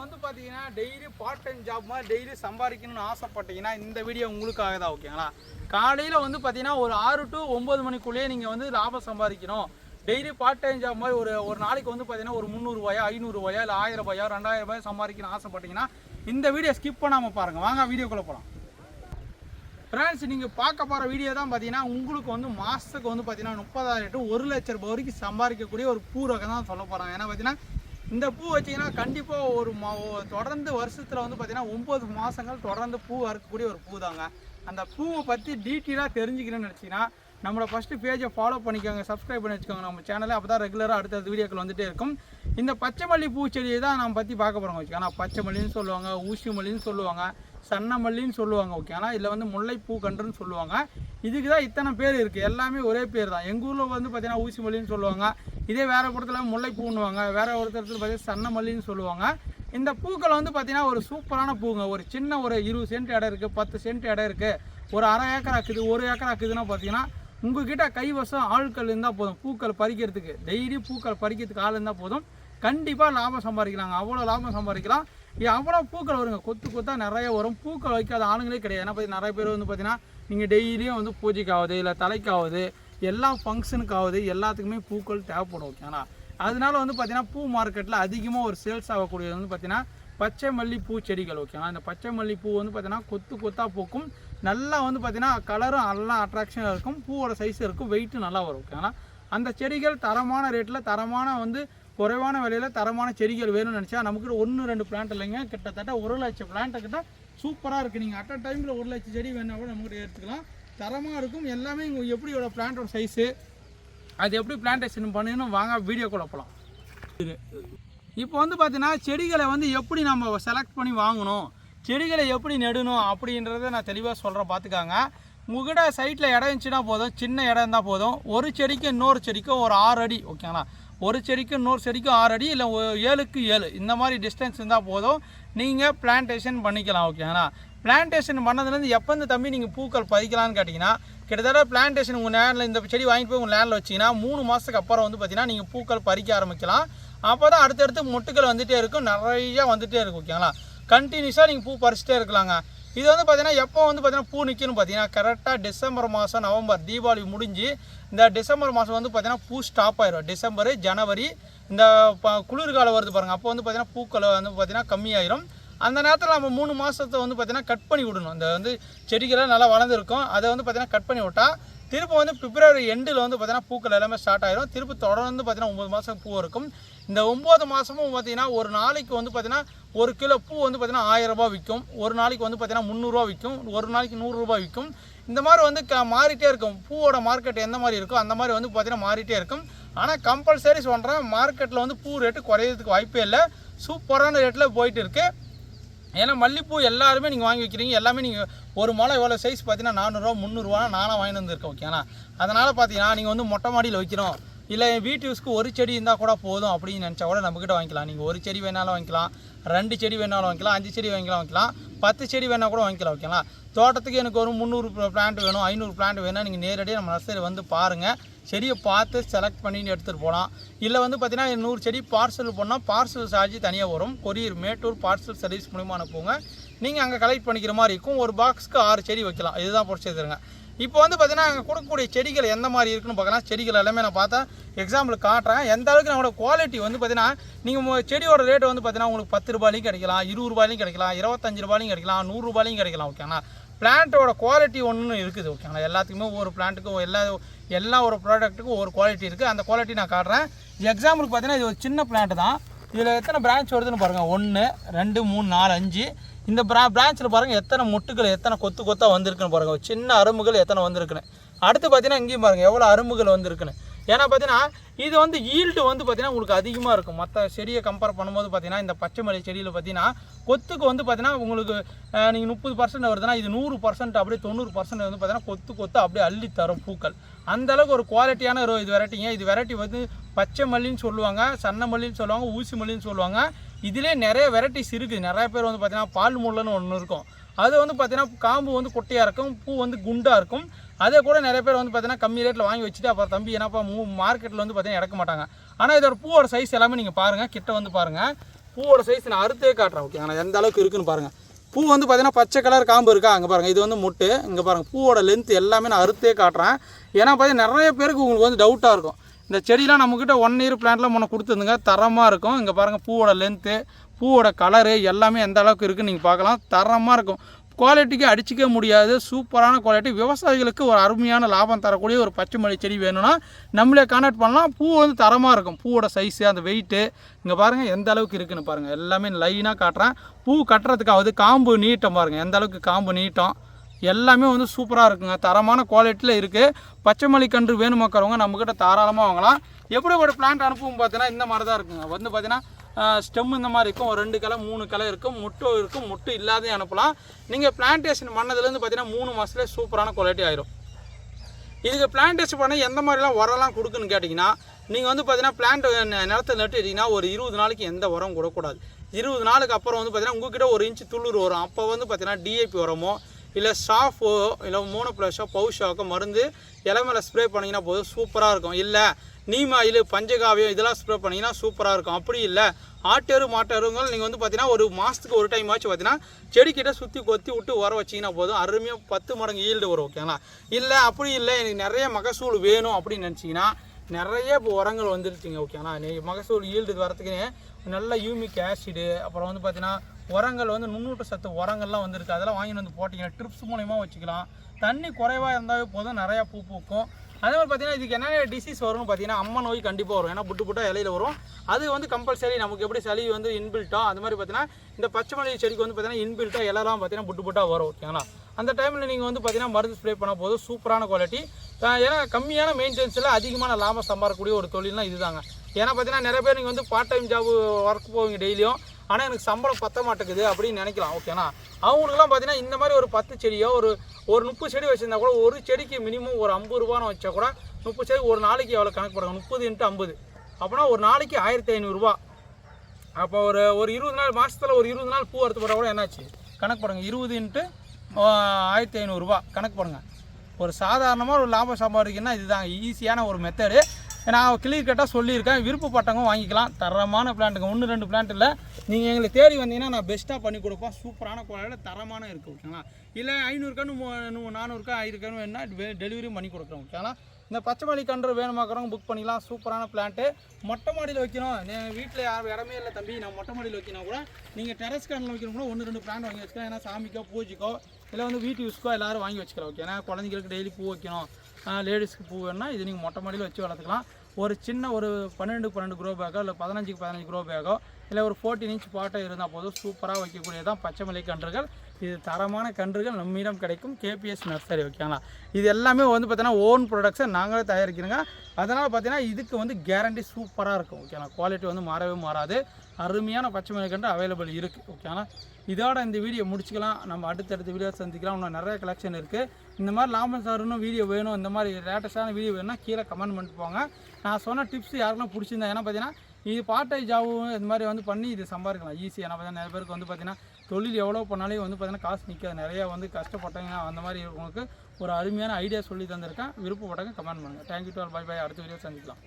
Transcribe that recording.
வந்து பார்த்தீங்கன்னா daily part time job மாதிரி டெய்லி சம்பாதிக்கணும்னு ஆசைப்பட்டீங்கன்னா இந்த வீடியோ உங்களுக்காக தான் ஓகேங்களா? காலையில் வந்து பார்த்தீங்கன்னா ஒரு ஆறு டு ஒம்பது மணிக்குள்ளேயே நீங்கள் வந்து லாபம் சம்பாதிக்கணும். டெய்லி பார்ட் டைம் ஜாப் மாதிரி ஒரு ஒரு நாளைக்கு வந்து பார்த்தீங்கன்னா ஒரு முந்நூறுபாயா ஐநூறுபாயா இல்லை ஆயிரம் ரூபாயோ ரெண்டாயிரம் ரூபாயோ சம்பாதிக்கணும்னு ஆசைப்பட்டீங்கன்னா இந்த வீடியோ ஸ்கிப் பண்ணாமல் பாருங்கள் வாங்க வீடியோக்குள்ளே போகலாம் ஃப்ரெண்ட்ஸ் நீங்கள் பார்க்க போகிற வீடியோ தான் பார்த்தீங்கன்னா உங்களுக்கு வந்து மாதத்துக்கு வந்து பார்த்தீங்கன்னா முப்பதாயிரம் டு ஒரு லட்ச ரூபாய் வரைக்கும் சம்பாதிக்கக்கூடிய ஒரு பூரகம் தான் சொல்ல போகிறாங்க ஏன்னா பார்த்தீங்கன்னா இந்த பூ வச்சிங்கன்னா கண்டிப்பாக ஒரு மா தொடர்ந்து வருஷத்தில் வந்து பார்த்திங்கன்னா ஒம்பது மாதங்கள் தொடர்ந்து பூ அறுக்கக்கூடிய ஒரு பூ தாங்க அந்த பூவை பற்றி டீட்டெயிலாக தெரிஞ்சுக்கணும்னு நினச்சிங்கன்னா நம்மளோட ஃபஸ்ட்டு பேஜை ஃபாலோ பண்ணிக்கோங்க சப்ஸ்கிரைப் பண்ணி வச்சுக்கோங்க நம்ம சேனலில் அப்போ தான் ரெகுலராக அடுத்தடுத்த வீடியோக்கள் வந்துகிட்டே இருக்கும். இந்த பச்சை மல்லி பூச்செடியை தான் நம்ம பற்றி பார்க்க போகிறோம் ஓகே ஆனால் பச்சை மல்லின்னு சொல்லுவாங்க ஊசி மல்லின்னு சொல்லுவாங்க சன்ன மல்லின்னு சொல்லுவாங்க ஓகே ஆனால் இதில் வந்து முல்லைப்பூ கன்றுன்னு சொல்லுவாங்க. இதுக்கு தான் இத்தனை பேர் இருக்குது எல்லாமே ஒரே பேர் தான். எங்கள் ஊரில் வந்து பார்த்தீங்கன்னா ஊசி மல்லின்னு சொல்லுவாங்க. இதே வேறு இடத்துல முல்லைப்பூன்னுவாங்க வேறு ஒரு பார்த்தீங்கன்னா சன்ன மல்லின்னு சொல்லுவாங்க. இந்த பூக்கள் வந்து பார்த்தீங்கன்னா ஒரு சூப்பரான பூங்க. ஒரு சின்ன ஒரு இருபது சென்ட் இடம் இருக்குது பத்து சென்ட் இடம் இருக்குது ஒரு அரை ஏக்கர் ஆக்குது ஒரு ஏக்கர் ஆக்குதுன்னா பார்த்தீங்கன்னா உங்ககிட்ட கைவசம் ஆட்கள் இருந்தால் போதும். பூக்கள் பறிக்கிறதுக்கு. டெய்லி பூக்கள் பறிக்கிறதுக்கு ஆள் இருந்தால் போதும். கண்டிப்பாக லாபம் சம்பாதிக்கலாங்க. அவ்வளோ லாபம் சம்பாதிக்கலாம். இது அவ்வளோ பூக்கள் வருங்க. கொத்து கொத்தா நிறைய வரும். பூக்கள் வைக்காத ஆளுங்களே கிடையாது. ஏன்னா பார்த்தீங்கன்னா நிறைய பேர் வந்து பார்த்தீங்கன்னா நீங்கள் டெய்லியும் வந்து பூஜைக்காவது இல்லை தலைக்காவது எல்லா ஃபங்க்ஷனுக்காவது எல்லாத்துக்குமே பூக்கள் தேவைப்படும் ஓகேங்களா அதனால வந்து பார்த்தீங்கன்னா பூ மார்க்கெட்டில் அதிகமாக ஒரு சேல்ஸ் ஆகக்கூடியது வந்து பார்த்தீங்கன்னா பச்சை மல்லி பூ செடிகள் ஓகேங்களா இந்த பச்சை மல்லி பூ வந்து பார்த்தீங்கன்னா கொத்து கொத்தாக பூக்கும். நல்லா வந்து பார்த்தீங்கன்னா கலரும் நல்லா அட்ராக்ஷனாக இருக்கும். பூவோட சைஸ் இருக்கும். வெயிட்டும் நல்லா வரும் ஓகேங்களா அந்த செடிகள் தரமான ரேட்டில் தரமான வந்து குறைவான விலையில் தரமான செடிகள் வேணும்னு நினச்சா நமக்கு ஒன்று ரெண்டு பிளான்ட் இல்லைங்க. கிட்டத்தட்ட ஒரு லட்சம் பிளான்ட்டை கிட்ட சூப்பராக இருக்குது நீங்கள் அட் அ டைமில் ஒரு லட்சம் செடி வேணா கூட நமக்கு எடுத்துக்கலாம். தரமாக இருக்கும். எல்லாமே இங்கே எப்படியோட பிளான்ட்டோட சைஸு அது எப்படி பிளான்டேஷன் பண்ணணும் வாங்க வீடியோ குழப்பலாம் இப்போ வந்து பார்த்தீங்கன்னா செடிகளை வந்து எப்படி நம்ம செலக்ட் பண்ணி வாங்கணும் செடிகளை எப்படி நெடணும் அப்படின்றத நான் தெளிவாக சொல்கிறேன் பார்த்துக்காங்க உங்ககிட்ட சைட்டில் இடம் இருந்துச்சுன்னா போதும் சின்ன இடம் இருந்தால் போதும். ஒரு செடிக்கு இன்னொரு செடிக்கும் ஒரு ஆறு அடி ஓகேங்களா ஒரு செடிக்கு இன்னொரு செடிக்கு ஆறு அடி இல்லை ஏழுக்கு ஏழு இந்த மாதிரி டிஸ்டன்ஸ் இருந்தால் போதும். நீங்கள் பிளான்டேஷன் பண்ணிக்கலாம் ஓகேங்களா பிளான்டேஷன் பண்ணதுலேருந்து எப்போ இந்த தம்பி நீங்கள் பூக்கள் பதிக்கலாம்னு கேட்டிங்கன்னா கிட்டத்தட்ட பிளான்டேஷன் உங்கள் லேண்டில் இந்த செடி வாங்கிட்டு போய் உங்கள் லேண்டில் வச்சிங்கன்னா மூணு மாதத்துக்கு அப்புறம் வந்து பார்த்தீங்கன்னா நீங்கள் பூக்கள் பறிக்க ஆரம்பிக்கலாம். அப்போ தான் அடுத்தடுத்து மொட்டுக்கள் வந்துகிட்டே இருக்கும். நிறையா வந்துகிட்டே இருக்கும் ஓகேங்களா கண்டினியூஸாக நீங்கள் பூ பறிச்சிட்டே இருக்கலாங்க. இது வந்து பார்த்தீங்கன்னா எப்போ வந்து பார்த்தீங்கன்னா பூ நிற்கணும் பார்த்தீங்கன்னா கரெக்டாக டிசம்பர் மாதம் நவம்பர் தீபாவளி முடிஞ்சு இந்த டிசம்பர் மாதம் வந்து பார்த்தீங்கன்னா பூ ஸ்டாப் ஆயிரும். டிசம்பர் ஜனவரி இந்த ப- குளிர்காலம் வருது பாருங்கள் அப்போ வந்து பார்த்தீங்கன்னா பூக்கள் வந்து பார்த்தீங்கன்னா கம்மியாயிரும். அந்த நேரத்தில் நம்ம மூணு மாதத்தை வந்து பார்த்திங்கன்னா கட் பண்ணி விடணும். அந்த வந்து செடிகள்லாம் நல்லா வளர்ந்துருக்கும். அதை வந்து பார்த்திங்கன்னா கட் பண்ணி விட்டால் திரும்ப வந்து பிப்ரவரி எண்டில் வந்து பார்த்திங்கன்னா பூக்கள் எல்லாமே ஸ்டார்ட் ஆயிரும். திருப்பி தொடர்ந்து பார்த்திங்கன்னா ஒம்பது மாதம் பூ இருக்கும். இந்த ஒம்பது மாதமும் பார்த்தீங்கன்னா ஒரு நாளைக்கு வந்து பார்த்திங்கன்னா ஒரு கிலோ பூ வந்து பார்த்திங்கன்னா ஆயிரரூபா விற்கும் ஒரு நாளைக்கு வந்து பார்த்தீங்கன்னா முந்நூறுரூவா விற்கும் ஒரு நாளைக்கு நூறுரூபா விற்கும் இந்த மாதிரி வந்து க மாறிட்டே இருக்கும். பூவோட மார்க்கெட் எந்த மாதிரி இருக்கோ அந்த மாதிரி வந்து பார்த்தீங்கன்னா மாறிட்டே இருக்கும். ஆனால் கம்பல்சரி சொல்கிறேன் மார்க்கெட்டில் வந்து பூ ரேட்டு குறையிறதுக்கு வாய்ப்பே இல்லை. சூப்பரான ரேட்டில் போயிட்டு இருக்குது ஏன்னா மல்லிப்பூ எல்லாருமே நீங்கள் வாங்கி வைக்கிறீங்க. எல்லாமே நீங்கள் ஒரு மொளை எவ்வளோ சைஸ் பார்த்தீங்கன்னா நானூறுரூவா முந்நூறுரூவா நானாக வாங்கிட்டு வந்திருக்கேன் ஓகேண்ணா அதனால் பார்த்தீங்கன்னா நீங்கள் வந்து மொட்டை மாடியில் வைக்கிறோம். இல்லை வீட்டு யூஸ்க்கு ஒரு செடி இருந்தால் கூட போதும் அப்படின்னு நினச்சா கூட நம்மக்கிட்ட வாங்கிக்கலாம். நீங்கள் ஒரு செடி வேணாலும் வாங்கிக்கலாம் ரெண்டு செடி வேணாலும் வாங்கிக்கலாம் அஞ்சு செடி வாங்கிக்கலாம் வாங்கிக்கலாம் பத்து செடி வேணால் கூட வாங்கிக்கலாம் ஓகேங்களா தோட்டத்துக்கு எனக்கு ஒரு முந்நூறு பிளான்ட் வேணும் ஐநூறு பிளான்ட் வேணும் நீங்கள் நேரடியாக நம்ம நர்சரி வந்து பாருங்கள் செடியை பார்த்து செலக்ட் பண்ணி எடுத்துகிட்டு போகலாம். இல்லை வந்து பார்த்தீங்கன்னா நூறு செடி பார்சல் போனால் பார்சல் சார்ஜ் தனியாக வரும். கொரியர் மேட்டூர் பார்சல் சர்வீஸ் மூலிமா அனுப்புங்க. நீங்கள் அங்கே கலெக்ட் பண்ணிக்கிற மாதிரி இருக்கும். ஒரு பாக்ஸ்க்கு ஆறு செடி வைக்கலாம். இதுதான் பிடிச்சதுங்க இப்போ வந்து பார்த்தீங்கன்னா அங்கே கொடுக்கக்கூடிய செடிகள் எந்த மாதிரி இருக்குன்னு பார்க்கலாம். செடிகள் எல்லாமே நான் பார்த்தா எக்ஸாம்பிள் காட்டுறேன். எந்த அளவுக்கு நம்மளோட குவாலிட்டி வந்து பார்த்தீங்கன்னா நீங்கள் செடியோட ரேட் வந்து பார்த்தீங்கன்னா உங்களுக்கு பத்து ரூபாயிலையும் கிடைக்கலாம் இருபது ரூபாயிலையும் கிடைக்கலாம் இருபத்தஞ்சு ரூபாயிலையும் கிடைக்கலாம் நூறு ரூபாயிலையும் கிடைக்கலாம் ஓகேங்களா பிளான்ட்டோட குவாலிட்டி ஒன்று இருக்குது ஓகேங்களா எல்லாத்துக்குமே ஒரு பிளான்ட்டுக்கும் எல்லா எல்லா ஒரு ப்ராடக்ட்டுக்கும் ஒரு குவாலிட்டி இருக்குது அந்த குவாலிட்டி நான் காட்டுறேன். எக்ஸாம்பிளுக்கு பார்த்தீங்கன்னா இது ஒரு சின்ன பிளான்ட் தான். இதில் எத்தனை பிரான்ச் வருதுன்னு பாருங்கள் ஒன்று ரெண்டு மூணு நாலு அஞ்சு. இந்த ப்ரா பிரான்ச்சில் பாருங்கள் எத்தனை முட்டுகள் எத்தனை கொத்து கொத்தாக வந்திருக்குன்னு பாருங்கள் ஒரு சின்ன அரும்புகள் எத்தனை வந்திருக்குன்னு. அடுத்து பார்த்தீங்கன்னா இங்கேயும் பாருங்கள் எவ்வளோ அரும்புகள் வந்திருக்குன்னு. ஏன்னா பார்த்தீங்கன்னா இது வந்து ஈல்டு வந்து பார்த்தீங்கன்னா உங்களுக்கு அதிகமாக இருக்கும். மற்ற செடியை கம்பேர் பண்ணும்போது பார்த்தீங்கன்னா இந்த பச்சை மலை செடியில் பார்த்தீங்கன்னா கொத்துக்கு வந்து பார்த்தீங்கன்னா உங்களுக்கு நீங்கள் முப்பது பர்சன்ட் வருதுன்னா இது நூறு பர்சன்ட் அப்படியே தொண்ணூறு பர்சன்ட் வந்து பார்த்தீங்கன்னா கொத்து கொத்து அப்படியே அள்ளி தரும் பூக்கள். அந்த அளவுக்கு ஒரு குவாலிட்டியான ஒரு இது வெரைட்டிங்க இது வெரைட்டி வந்து பச்சை மல்லின்னு சொல்லுவாங்க சன்ன மல்லின்னு சொல்லுவாங்க ஊசி மல்லின்னு சொல்லுவாங்க. இதிலே நிறைய வெரைட்டிஸ் இருக்குது. நிறைய பேர் வந்து பார்த்தீங்கன்னா பால் முள்ளன்னு ஒன்று இருக்கும். அது வந்து பார்த்தீங்கன்னா காம்பு வந்து குட்டையாக இருக்கும் பூ வந்து குண்டாக இருக்கும். அதே கூட நிறைய பேர் வந்து பார்த்தீங்கன்னா கம்மி ரேட்டில் வாங்கி வச்சுட்டு அப்புறம் தம்பி என்னப்பா மூ மார்க்கெட்டில் வந்து பார்த்தீங்கன்னா இறக்க மாட்டாங்க. ஆனால் இதோட பூவோட சைஸ் எல்லாமே நீங்கள் பாருங்கள் கிட்ட வந்து பாருங்கள் பூவோட சைஸ் நான் அறுத்தே காட்டுறேன் ஓகே ஆனால் எந்த அளவுக்கு இருக்குன்னு பாருங்கள் பூ வந்து பார்த்தீங்கன்னா பச்சை கலர் காம்பு இருக்கா? அங்கே பாருங்கள் இது வந்து முட்டு. இங்கே பாருங்கள் பூவோட லென்த் எல்லாமே நான் அறுத்தே காட்டுறேன். ஏன்னா பார்த்தீங்கன்னா நிறைய பேருக்கு உங்களுக்கு வந்து டவுட்டாக இருக்கும். இந்த செடியெலாம் நம்மக்கிட்ட ஒன் இயர் பிளான்ட்லாம் முன்ன கொடுத்துருந்துங்க தரமாக இருக்கும். இங்கே பாருங்கள் பூவோட லென்த்து பூவோட கலரு எல்லாமே எந்த அளவுக்கு இருக்குன்னு நீங்கள் பார்க்கலாம். தரமாக இருக்கும். குவாலிட்டிக்கு அடிச்சிக்க முடியாது. சூப்பரான குவாலிட்டி விவசாயிகளுக்கு ஒரு அருமையான லாபம் தரக்கூடிய ஒரு பச்சை மல்லி செடி வேணும்னா நம்மளே கான்டாக்ட் பண்ணலாம். பூ வந்து தரமாக இருக்கும். பூவோட சைஸு அந்த வெயிட்டு இங்கே பாருங்கள் எந்த அளவுக்கு இருக்குன்னு பாருங்கள் எல்லாமே லைனாக காட்டுறேன். பூ கட்டுறதுக்காவது காம்பு நீட்டம் பாருங்கள் எந்த அளவுக்கு காம்பு நீட்டம். எல்லாமே வந்து சூப்பராக இருக்குங்க. தரமான குவாலிட்டியில் இருக்குது பச்சை மல்லி கன்று வேணுமாக்கிறவங்க நம்மக்கிட்ட தாராளமாக வாங்கலாம். எப்படி ஒரு பிளான்ட் அனுப்புவோம் பார்த்தீங்கன்னா இந்த மாதிரி தான் இருக்குங்க. வந்து பார்த்தீங்கன்னா ஸ்டெம் இந்த மாதிரி இருக்கும். ஒரு ரெண்டு கிளை மூணு கிளை இருக்கும். முட்டும் இருக்கும். முட்டு இல்லாதே அனுப்பலாம். நீங்கள் பிளான்டேஷன் பண்ணதுலேருந்து பார்த்தீங்கன்னா மூணு மாதத்துலேயே சூப்பரான குவாலிட்டி ஆயிரும். இதுக்கு பிளான்டேஷன் பண்ண எந்த மாதிரிலாம் உரம்லாம் கொடுக்குன்னு கேட்டிங்கன்னா நீங்கள் வந்து பார்த்தீங்கன்னா பிளான்ட் நிலத்தை நட்டுட்டீங்கன்னா ஒரு இருபது நாளைக்கு எந்த உரம் கொடுக்கக்கூடாது. இருபது நாளுக்கு அப்புறம் வந்து பார்த்தீங்கன்னா உங்ககிட்ட ஒரு இன்ச்சு துளிர் வரும். அப்போ வந்து பார்த்தீங்கன்னா டிஏபி உரமோ இல்லை ஷாஃபோ இல்லை மூணு ப்ளஷோ பவுஷாக்கோ மருந்து இலை மேலே ஸ்ப்ரே பண்ணிங்கன்னா போதும் சூப்பராக இருக்கும். இல்லை நீம் ஆயில் பஞ்சகாவியம் இதெல்லாம் ஸ்ப்ரே பண்ணிங்கன்னா சூப்பராக இருக்கும். அப்படி இல்லை. ஆட்டேரு மாட்டேருங்கள் நீங்கள் வந்து பார்த்தீங்கன்னா ஒரு மாதத்துக்கு ஒரு டைம் ஆச்சு பார்த்தீங்கன்னா செடிக்கிட்ட சுற்றி கொத்தி விட்டு உர வச்சிங்கன்னா போதும் அருமையாக பத்து மடங்கு ஈல்டு வரும் ஓகேங்களா இல்லை அப்படி இல்லை. எனக்கு நிறைய மகசூல் வேணும் அப்படின்னு நினச்சிங்கன்னா நிறைய இப்போ உரங்கள் வந்துருச்சுங்க ஓகேங்களா நீ மகசூல் ஈல்டு வரத்துக்குன்னு நல்ல யூமிக் ஆசிடு அப்புறம் வந்து பார்த்தீங்கன்னா உரங்கள் வந்து நுண்ணூட்ட சத்து உரங்கள்லாம் வந்துருக்கு. அதெல்லாம் வாங்கிட்டு வந்து போட்டிங்கன்னா ட்ரிப்ஸ் மூலயமா வச்சுக்கலாம். தண்ணி குறைவாக இருந்தாவே போதும் நிறையா பூ பூக்கும். அதே மாதிரி பார்த்தீங்கன்னா இதுக்கு என்னென்ன டிசீஸ் வரும்னு பார்த்தீங்கன்னா அம்மா நோய் கண்டிப்பாக வரும். ஏன்னா புட்டு புட்டா இலையில வரும். அது வந்து கம்பல்சரி நமக்கு எப்படி சளி வந்து இன்பில்ட்டோ அந்த மாதிரி பார்த்தீங்கன்னா இந்த பச்சை மல்லி செடிக்கு வந்து பார்த்தீங்கன்னா இன்பில்ட்டோ இலலாம் பார்த்தீங்கன்னா புட்டு புட்டா வரும் ஓகேங்களா அந்த டைமில் நீங்கள் வந்து பார்த்தீங்கன்னா மருந்து ஸ்ப்ரே பண்ண போதும். சூப்பரான குவாலிட்டி ஏன்னா கம்மியான மெயின்டெனன்ஸில் அதிகமான லாபம் சம்பாதிக்கக்கூடிய ஒரு தொழில்னா இதுதாங்க. ஏன்னா பார்த்தீங்கன்னா நிறைய பேர் நீங்கள் வந்து பார்ட் டைம் ஜாப் ஒர்க் போவீங்க டெய்லியும். ஆனால் எனக்கு சம்பளம் பத்த மாட்டேங்குது அப்படின்னு நினைக்கலாம் ஓகேண்ணா அவங்களுக்குலாம் பார்த்தீங்கன்னா இந்த மாதிரி ஒரு பத்து செடியோ ஒரு ஒரு முப்பது செடி வச்சுருந்தா கூட ஒரு செடிக்கு மினிமம் ஒரு ஐம்பது ரூபான்னு வச்சா கூட முப்பது செடி ஒரு நாளைக்கு எவ்வளோ கணக்கு போடுறாங்க முப்பது இன்ட்டு ஐம்பது. அப்போனா ஒரு நாளைக்கு ஆயிரத்தி ஐநூறுரூவா அப்போ ஒரு ஒரு இருபது நாள் மாதத்தில் ஒரு இருபது நாள் பூ அறுத்து போட்டால் கூட என்னாச்சு? கணக்கு போடுங்க இருபது இன்ட்டு ஆயிரத்தி ஐநூறுரூவா கணக்கு போடுங்க ஒரு சாதாரணமாக ஒரு லாபம் சம்பாதிக்கணும்னா இதுதான் ஈஸியான ஒரு மெத்தடு நான் கிளியர் கட்டாக சொல்லியிருக்கேன். விருப்பப்பட்டவங்க வாங்கிக்கலாம். தரமான பிளான்ட்டுங்க ஒன்று ரெண்டு பிளான்ட் இல்லை. நீங்கள் எங்களை தேடி வந்தீங்கன்னா நான் பெஸ்ட்டாக பண்ணி கொடுப்பேன். சூப்பரான குவாலிட்டியில் தரமான இருக்குது ஓகேங்களா இல்லை ஐநூறு நானூறுக்கா மூ- நானூறு வேணுன்னா டெலிவரியும் பண்ணி கொடுக்குறோம் ஓகேங்களா இந்த பச்சை மல்லி கன்று வேணுமாக்கிறவங்க புக் பண்ணிக்கலாம். சூப்பரான பிளான்ட்டு மொட்டை மாடியில் வைக்கணும். நீங்கள் வீட்டில் யாரும் இடமே இல்லை தம்பி. நான் மொட்டை மாடியில் வைக்கணும் கூட நீங்கள் டெரஸ் கண்ணில் வைக்கணும் கூட ஒன்று ரெண்டு பிளான்ட் வாங்கி வச்சுக்கலாம். ஏன்னா சாமிக்கோ பூஜைக்கோ இல்லை வந்து வீட்டு யூஸ்க்கோ எல்லாரும் வாங்கி வச்சுக்கலாம் ஓகே ஏன்னா குழந்தைங்களுக்கு டெய்லி பூ வைக்கணும். லேடிஸ்க்கு பூ வேணும்னா இது நீங்கள் மொட்டை மாடியில் வச்சு வளர்த்துக்கலாம். ஒரு சின்ன ஒரு பன்னெண்டு பன்னெண்டு குரோ பேக்கோ இல்லை பதினஞ்சுக்கு பதினஞ்சு குரோ பேக்கோ இல்லை ஒரு ஃபோர்டீன் இன்ச் பாட்டோ இருந்தால் போதும். சூப்பராக வைக்கக்கூடியதான் பச்சை மலை கன்றுகள். இது தரமான கன்றுகள் நம்மிடம் கிடைக்கும். கேபிஎஸ் நர்சரி ஓகேங்களா இது எல்லாமே வந்து பார்த்தீங்கன்னா ஓன் ப்ரொடக்ட்ஸை நாங்களே தயாரிக்கிறோங்க. அதனால் பார்த்தீங்கன்னா இதுக்கு வந்து கேரண்டி சூப்பராக இருக்கும் ஓகேங்களா குவாலிட்டி வந்து மாறவே மாறாது. அருமையான பச்சை மிளகண்டு அவைலபிள் இருக்குது ஓகேங்களா இதோட இந்த வீடியோ முடிச்சுக்கலாம். நம்ம அடுத்தடுத்த வீடியோ சந்திக்கலாம். இன்னும் நிறைய கலெக்ஷன் இருக்குது இந்த மாதிரி லாபம் சாருன்னு வீடியோ வேணும். இந்த மாதிரி லேட்டஸ்ட்டான வீடியோ வேணும்னா கீழே கமெண்ட் பண்ணிட்டு போங்க. நான் சொன்ன டிப்ஸ் யாருக்கெல்லாம் பிடிச்சிருந்தா ஏன்னா பார்த்தீங்கன்னா இது பார்ட் டைம் ஜாபும் இந்த மாதிரி வந்து பண்ணி இது சம்பாதிக்கலாம். ஈஸி ஏன்னா பார்த்தீங்கன்னா நிறைய பேருக்கு வந்து பார்த்தீங்கன்னா தொழில் எவ்வளோ பண்ணாலே வந்து பார்த்தீங்கன்னா காசு நிற்காது நிறையா வந்து கஷ்டப்பட்டவங்க அந்த மாதிரி இருக்கவங்களுக்கு ஒரு அருமையான ஐடியா சொல்லி தந்திருக்கேன். விருப்பப்பட்டவங்க கமெண்ட் பண்ணுங்கள் thank you to all bye bye அடுத்த வீடியோ சந்திக்கலாம்.